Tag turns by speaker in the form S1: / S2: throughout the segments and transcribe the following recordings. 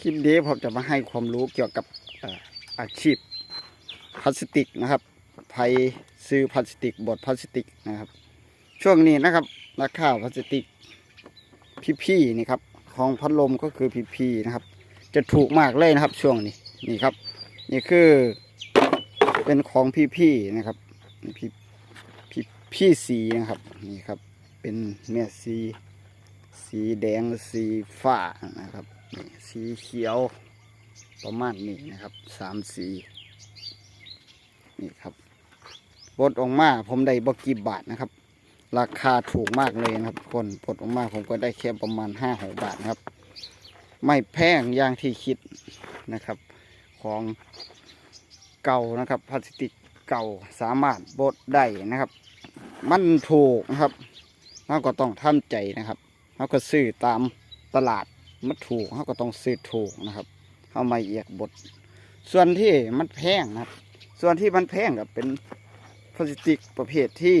S1: คลิปนี้ผมจะมาให้ความรู้เกี่ยวกับอาชีพพลาสติกนะครับภัยซื้อพลาสติกบดพลาสติกนะครับ ช่วงนี้นะครับราคาพลาสติกพี่ๆนี่ครับของพัดลมก็คือพี่ๆนะครับ จะถูกมากเลยนะครับช่วงนี้นี่ครับ นี่คือเป็นของพี่ๆนะครับพี่พี่พี่สีนะครับนี่ครับเป็นเม็ดสี สีแดงสีฟ้านะครับ สีเขียวประมาณนี้นะครับสามสีนี่ครับปลดออกมาผมได้บกี่บาทนะครับ ราคาถูกมากเลยนะครับคนปลดออกมาผมก็ได้แค่ประมาณห้าหกบาทนะครับ ไม่แพงอย่างที่คิดนะครับ ของเก่านะครับพลาสติกเก่าสามารถบดได้นะครับ มันถูกนะครับเราก็ต้องทำใจนะครับเราก็ซื้อตามตลาด มันถูกเราก็ต้องซื้อถูกนะครับเข้ามาเอียกบด ส่วนที่มันแพงนะครับ ส่วนที่มันแพงก็เป็นพลาสติกประเภทที่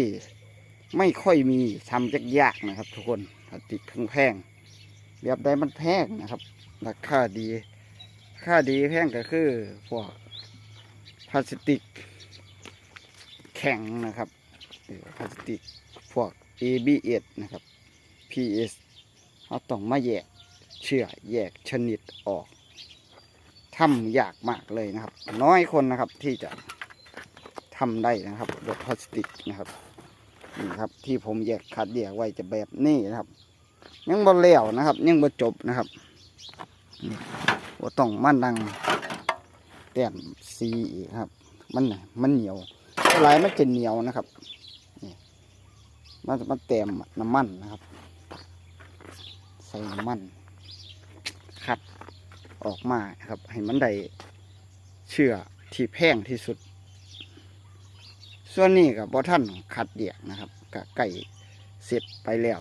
S1: ไม่ค่อยมีทำยากๆนะครับ ทุกคนพลาสติกแพงแบบใดมันแพงนะครับราคาดีราคาดีแพงก็คือพวกพลาสติกแข็งนะครับพลาสติกพวก ABS นะครับ PS เราต้องมาแยก เชื่อแยกชนิดออกทำยากมากเลยนะครับ น้อยคนนะครับที่จะทำได้นะครับรถพลาสติกนะครับนี่ครับ ที่ผมแยกคัดแยกไว้จะแบบนี้นะครับ ยังบ่แล้วนะครับ ยังบ่จบนะครับนี่ว่าต้องมานั่งแต้มสีอีกครับ มันมันเหนียวลายมันจะเหนียวนะครับนี่มันมันแต้มน้ำมันนะครับ ใส่น้ำมัน ออกมาครับ ให้มันได้เชื่อที่แพงที่สุด ส่วนนี้กับบอท่านคัดเดียกนะครับกับไก่เสร็จไปแล้ว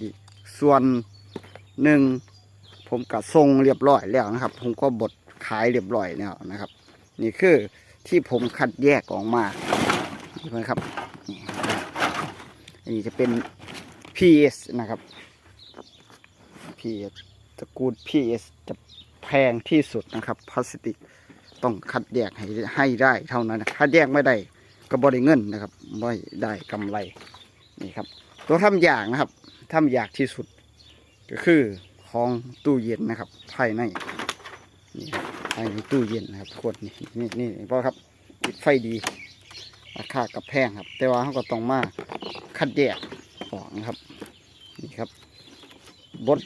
S1: อีกส่วนหนึ่งผมก็ทรงเรียบร้อยแล้วนะครับ ผมก็บดขายเรียบร้อยแล้วนะครับ นี่คือที่ผมคัดแยกออกมาเห็นไหมครับอันนี้จะเป็น PS นะครับ PS ตระกูล PS จะ งที่สุดนะครับพลาสติกต้องคัดแยกให้ให้ได้เท่านั้นนะคัดแยกไม่ได้ก็บ่ได้เงินนะครับไม่ได้กำไรนี่ครับ ตัวทำอยากนะครับทำอยากที่สุด ก็คือของตู้เย็นนะครับภายในนี่ครับภายในตู้เย็นนะครับทุกคนนี่นี่นี่เพราะครับติดไฟดีราคากับแพงครับ แต่ว่าเขาก็ต้องมาคัดแยกออกนะครับนี่ครับบด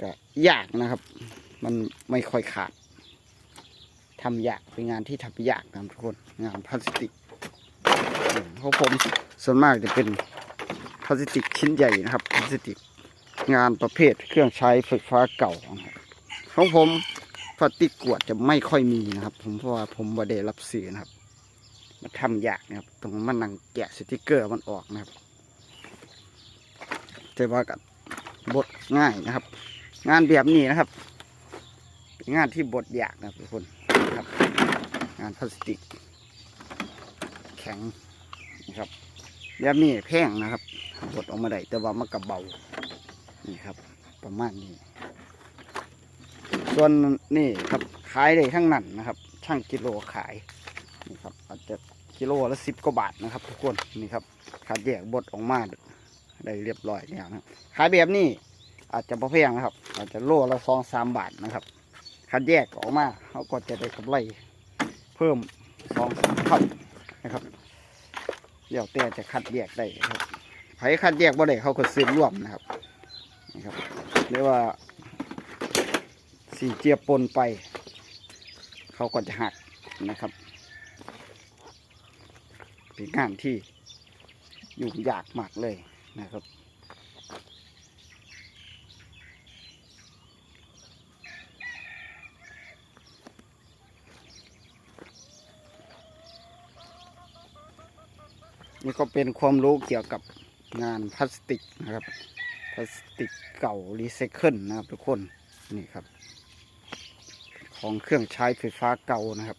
S1: ก็ยากนะครับ มันไม่ค่อยขาดทำยากเป็นงานที่ทำยากนะทุกคน งานพลาสติกอืมของผมส่วนมากจะเป็นพลาสติกชิ้นใหญ่นะครับพลาสติกงานประเภทเครื่องใช้ไฟฟ้าเก่าของผมพลาสติกกวดจะไม่ค่อยมีนะครับ ผมเพราะว่าผมบ่ได้รับซื้อนะครับมันทำยากนะครับต้องมานั่งแกะสติกเกอร์มันออกนะครับแต่ว่ากับบดง่ายนะครับ งานแบบนี้นะครับ งานที่บดยากนะทุกคนครับ งานพลาสติก แข็งนะครับแบบนี้แพงนะครับบดออกมาได้แต่ว่ามันกับเบานี่ครับ ประมาณนี้ ส่วนนี่ครับขายได้ทั้งนั้นนะครับ ช่างกิโลขายนี่ครับอาจจะกิโลละสิบกว่าบาทนะครับ ทุกคนนี่ครับขาดแยกบดออกมาได้เรียบร้อยแล้วนะขายแบบนี้อาจจะประเพียงนะครับ อาจจะโลละสองสามบาทนะครับ คัดแยกออกมาเขาก็จะได้กำไรเพิ่มสองสามเท่านะครับเดี๋ยวแต่จะคัดแยกได้ครับใครคัดแยกบ่ได้เขาก็ซื้อร่วมนะครับนะครับเรียกว่าสีเจียปนไป เขาก็จะหักนะครับเป็นงานที่ยุ่งยากมากเลยนะครับ นี่ก็เป็นความรู้เกี่ยวกับงานพลาสติกนะครับ พลาสติกเก่ารีไซเคิลนะครับทุกคน นี่ครับ ของเครื่องใช้ไฟฟ้าเก่านะครับ